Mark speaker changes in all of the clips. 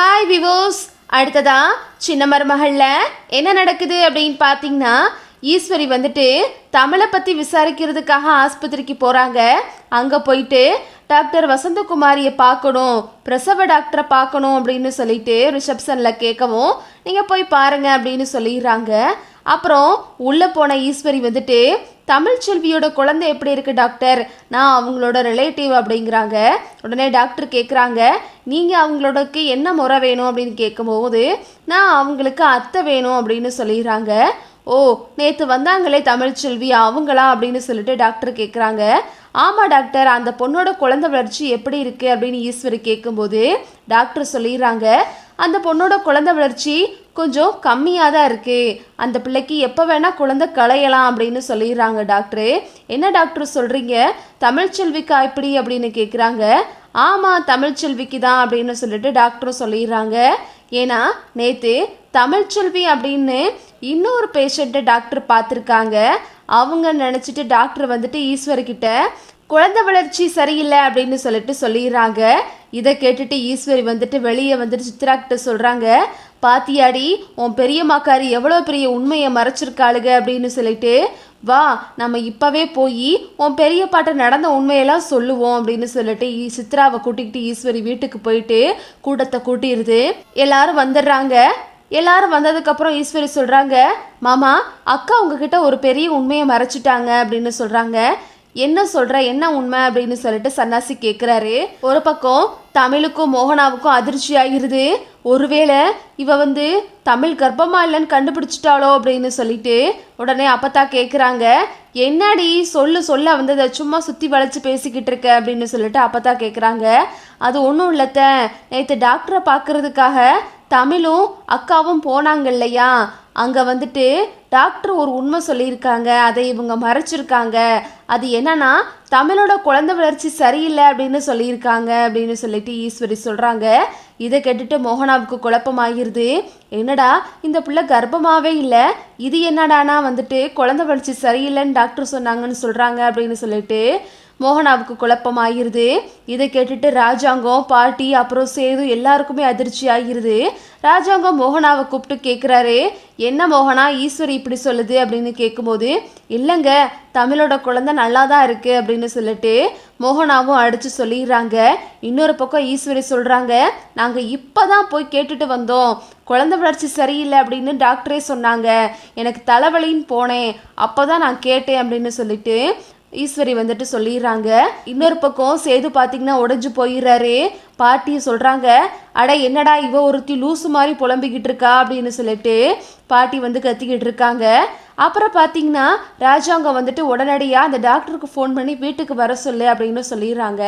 Speaker 1: Hi விவோஸ் அடுத்ததா சின்ன மருமகளில் என்ன நடக்குது அப்படின்னு பார்த்தீங்கன்னா ஈஸ்வரி வந்துட்டு தமிழை பற்றி விசாரிக்கிறதுக்காக ஆஸ்பத்திரிக்கு போகிறாங்க அங்கே போயிட்டு டாக்டர் வசந்தகுமாரியை பார்க்கணும் பிரசவ டாக்டரை பார்க்கணும் அப்படின்னு சொல்லிட்டு ரிசப்ஷனில் கேட்கவும் நீங்கள் போய் பாருங்கள் அப்படின்னு சொல்லிடுறாங்க. அப்புறம் உள்ளே போன ஈஸ்வரி வந்துட்டு தமிழ்ச்செல்வியோட குழந்தை எப்படி இருக்குது டாக்டர்? நான் அவங்களோட ரிலேட்டிவ் அப்படிங்கிறாங்க. உடனே டாக்டர் கேட்குறாங்க நீங்கள் அவங்களோடக்கு என்ன முறை வேணும்? அப்படின்னு கேட்கும்போது நான் அவங்களுக்கு அத்தை வேணும் அப்படின்னு சொல்லிடுறாங்க. ஓ நேற்று வந்தாங்களே தமிழ்ச்செல்வி அவங்களா? அப்படின்னு சொல்லிட்டு டாக்டர் கேட்குறாங்க ஆமாம் டாக்டர் அந்த பொண்ணோட குழந்தை வளர்ச்சி எப்படி இருக்குது அப்படின்னு ஈஸ்வரி கேட்கும்போது டாக்டர் சொல்லிடுறாங்க அந்த பொண்ணோட குழந்தை வளர்ச்சி கொஞ்சம் கம்மியாக தான் இருக்குது அந்த பிள்ளைக்கு எப்போ வேணால் குழந்தை களையலாம் அப்படின்னு சொல்லிடுறாங்க டாக்டரு. என்ன டாக்டர் சொல்கிறீங்க தமிழ்ச்செல்விக்கா இப்படி அப்படின்னு கேட்குறாங்க ஆமாம் தமிழ்ச்செல்விக்கு தான் அப்படின்னு சொல்லிட்டு டாக்டரும் சொல்லிடுறாங்க. ஏன்னா நேற்று தமிழ்ச்செல்வி அப்படின்னு இன்னொரு பேஷண்ட்டை டாக்டர் பார்த்துருக்காங்க. அவங்க நினச்சிட்டு டாக்டர் வந்துட்டு ஈஸ்வர்கிட்ட குழந்தை வளர்ச்சி சரியில்லை அப்படின்னு சொல்லிட்டு சொல்லிடுறாங்க. இதை கேட்டுட்டு ஈஸ்வரி வந்துட்டு வெளியே வந்துட்டு சித்ரா கிட்ட சொல்கிறாங்க பாத்தியாடி உன் பெரியம்மாக்காரி எவ்வளோ பெரிய உண்மையை மறைச்சிருக்காளுங்க அப்படின்னு சொல்லிட்டு வா நம்ம இப்போவே போய் உன் பெரிய பாட்டை நடந்த உண்மையெல்லாம் சொல்லுவோம் அப்படின்னு சொல்லிட்டு ஈ- சித்ராவை கூட்டிக்கிட்டு ஈஸ்வரி வீட்டுக்கு போயிட்டு கூட்டத்தை கூட்டிடுது. எல்லாரும் வந்துடுறாங்க. எல்லாரும் வந்ததுக்கப்புறம் ஈஸ்வரி சொல்கிறாங்க மாமா அக்கா உங்ககிட்ட ஒரு பெரிய உண்மையை மறைச்சிட்டாங்க அப்படின்னு சொல்கிறாங்க என்ன சொல்கிற என்ன உண்மை அப்படின்னு சொல்லிட்டு சன்னாசி கேட்குறாரு ஒரு பக்கம் தமிழுக்கும் மோகனாவுக்கும் அதிர்ச்சி ஆகிருது. ஒருவேளை இவ வந்து தமிழ் கர்ப்பமா இல்லைன்னு கண்டுபிடிச்சிட்டாளோ அப்படின்னு சொல்லிட்டு உடனே அப்பத்தா கேட்குறாங்க என்னடி சொல்லு சொல்ல வந்ததை சும்மா சுற்றி வளைச்சு பேசிக்கிட்டு இருக்க அப்படின்னு சொல்லிட்டு அப்பத்தா கேட்குறாங்க அது ஒன்றும் இல்லத்த நேற்று டாக்டரை பார்க்கறதுக்காக தமிழும் அக்காவும் போனாங்க இல்லையா? அங்கே வந்துட்டு டாக்டர் ஒரு உண்மை சொல்லியிருக்காங்க. அதை இவங்க மறைச்சிருக்காங்க. அது என்னன்னா தமிழோட குழந்தை வளர்ச்சி சரியில்லை அப்படின்னு சொல்லியிருக்காங்க அப்படின்னு சொல்லிட்டு ஈஸ்வரி சொல்கிறாங்க இதை கேட்டுட்டு மோகனாவுக்கு குழப்பமாகிருது. என்னடா இந்த பிள்ளை கர்ப்பமாகவே இல்லை. இது என்னடானா வந்துட்டு குழந்தை வளர்ச்சி சரியில்லைன்னு டாக்டர் சொன்னாங்கன்னு சொல்கிறாங்க அப்படின்னு சொல்லிட்டு மோகனாவுக்கு குழப்பமாகிருது இதை கேட்டுட்டு ராஜாங்கம் பாட்டி அப்புறம் சேது எல்லாருக்குமே அதிர்ச்சி ஆகிருது ராஜாங்கம் மோகனாவை கூப்பிட்டு கேட்குறாரு என்ன மோகனா ஈஸ்வரி இப்படி சொல்லுது? அப்படின்னு கேட்கும்போது இல்லைங்க தமிழோட குழந்தை நல்லா தான் இருக்குது அப்படின்னு சொல்லிட்டு மோகனாவும் அடித்து சொல்லிடுறாங்க. இன்னொரு பக்கம் ஈஸ்வரி சொல்கிறாங்க நாங்கள் இப்போ தான் போய் கேட்டுட்டு வந்தோம். குழந்தை வளர்ச்சி சரியில்லை அப்படின்னு டாக்டரே சொன்னாங்க. எனக்கு தலைவலின்னு போனேன். அப்போ தான் நான் கேட்டேன் அப்படின்னு சொல்லிட்டு ஈஸ்வரி வந்துட்டு சொல்லிடுறாங்க. இன்னொரு பக்கம் சேது பார்த்தீங்கன்னா உடஞ்சு போயிடுறாரு. பாட்டி சொல்கிறாங்க அட என்னடா இவ ஒருத்தி லூசு மாதிரி புலம்பிக்கிட்டு இருக்கா? அப்படின்னு சொல்லிட்டு பாட்டி வந்து கத்திக்கிட்டு இருக்காங்க. அப்புறம் பார்த்தீங்கன்னா ராஜாங்கம் வந்துட்டு உடனடியாக அந்த டாக்டருக்கு ஃபோன் பண்ணி வீட்டுக்கு வர சொல்லு அப்படின்னு சொல்லிடுறாங்க.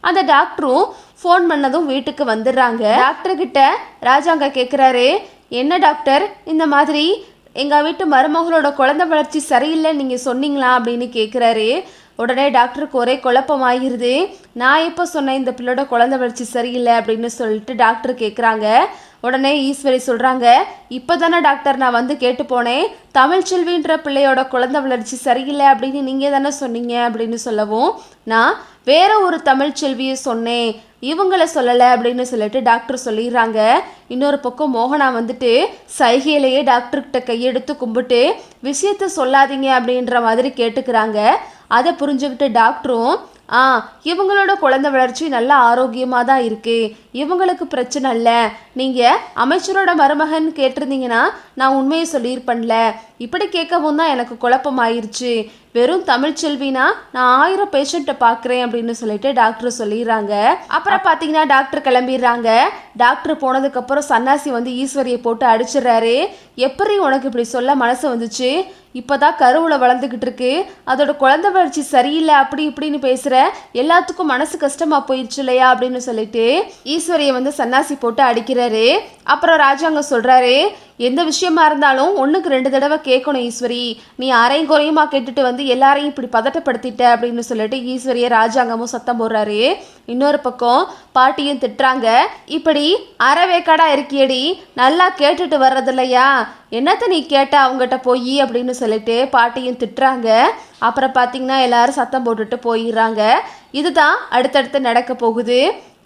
Speaker 1: அந்த டாக்டரும் ஃபோன் பண்ணதும் வீட்டுக்கு வந்துடுறாங்க. டாக்டர்கிட்ட ராஜாங்க கேட்குறாரு என்ன டாக்டர்? இந்த மாதிரி எங்கள் வீட்டு மருமகளோட குழந்தை வளர்ச்சி சரியில்லை நீங்கள் சொன்னீங்களா அப்படின்னு கேட்குறாரு உடனே டாக்டருக்கு ஒரே குழப்பமாகிருது நான் எப்போ சொன்னேன் இந்த பிள்ளையோட குழந்தை வளர்ச்சி சரியில்லை அப்படின்னு சொல்லிட்டு டாக்டர் கேட்குறாங்க உடனே ஈஸ்வரி சொல்கிறாங்க இப்போ தானே டாக்டர் நான் வந்து கேட்டு போனேன். தமிழ்ச்செல்வின்ற பிள்ளையோட குழந்தை வளர்ச்சி சரியில்லை அப்படின்னு நீங்கள் தானே சொன்னீங்க அப்படின்னு சொல்லவும் நான் வேற ஒரு தமிழ்ச்செல்வியை சொன்னேன். இவங்கள சொல்லலை அப்படின்னு சொல்லிட்டு டாக்டர் சொல்லிடுறாங்க. இன்னொரு பக்கம் மோகனா வந்துட்டு சைகையிலேயே டாக்டர்கிட்ட கையெடுத்து கும்பிட்டு விஷயத்த சொல்லாதீங்க அப்படின்ற மாதிரி கேட்டுக்கிறாங்க. அதை புரிஞ்சுக்கிட்டு டாக்டரும் ஆ இவங்களோட குழந்தை வளர்ச்சி நல்லா ஆரோக்கியமாக தான் இருக்கு. இவங்களுக்கு பிரச்சனை இல்லை. நீங்கள் அமைச்சரோட மருமகன் கேட்டிருந்தீங்கன்னா நான் உண்மையை சொல்லியிருப்பேன்ல. இப்படி கேட்கவும் தான் எனக்கு குழப்பமாயிருச்சு. வெறும் தமிழ்ச்செல்வினா நான் ஆயிரம் பேஷண்ட்டை பார்க்குறேன் அப்படின்னு சொல்லிட்டு டாக்டர் சொல்லிடுறாங்க. அப்புறம் பார்த்தீங்கன்னா டாக்டர் கிளம்பிடுறாங்க. டாக்டர் போனதுக்கப்புறம் சன்னாசி வந்து ஈஸ்வரியை போட்டு அடிச்சிடுறாரு. எப்படி உனக்கு இப்படி சொல்ல மனசு வந்துச்சு? இப்போதான் கருவில் வளர்ந்துக்கிட்டு இருக்கு. அதோட குழந்தை வளர்ச்சி சரியில்லை அப்படி இப்படின்னு பேசுகிற எல்லாத்துக்கும் மனசு கஷ்டமாக போயிடுச்சு இல்லையா அப்படின்னு சொல்லிட்டு ஈஸ்வரியை வந்து சன்னாசி போட்டு அடிக்கிறாரு. அப்புறம் ராஜாங்க சொல்கிறாரு எந்த விஷயமா இருந்தாலும் ஒன்றுக்கு ரெண்டு தடவை கேட்கணும் ஈஸ்வரி. நீ அரையும் குறையுமா கேட்டுட்டு வந்து எல்லாரையும் இப்படி பதட்டப்படுத்திட்ட அப்படின்னு சொல்லிட்டு ஈஸ்வரியை ராஜாங்கமும் சத்தம் போடுறாரு. இன்னொரு பக்கம் பாட்டியும் திட்டுறாங்க. இப்படி அறவேக்காடா இருக்கியடி நல்லா கேட்டுட்டு வர்றது இல்லையா என்னத்த நீ கேட்ட அவங்ககிட்ட போய் அப்படின்னு சொல்லிட்டு பாட்டியும் திட்டுறாங்க. அப்புறம் பார்த்தீங்கன்னா எல்லாரும் சத்தம் போட்டுட்டு போயிடுறாங்க. இதுதான் அடுத்தடுத்து நடக்க போகுது.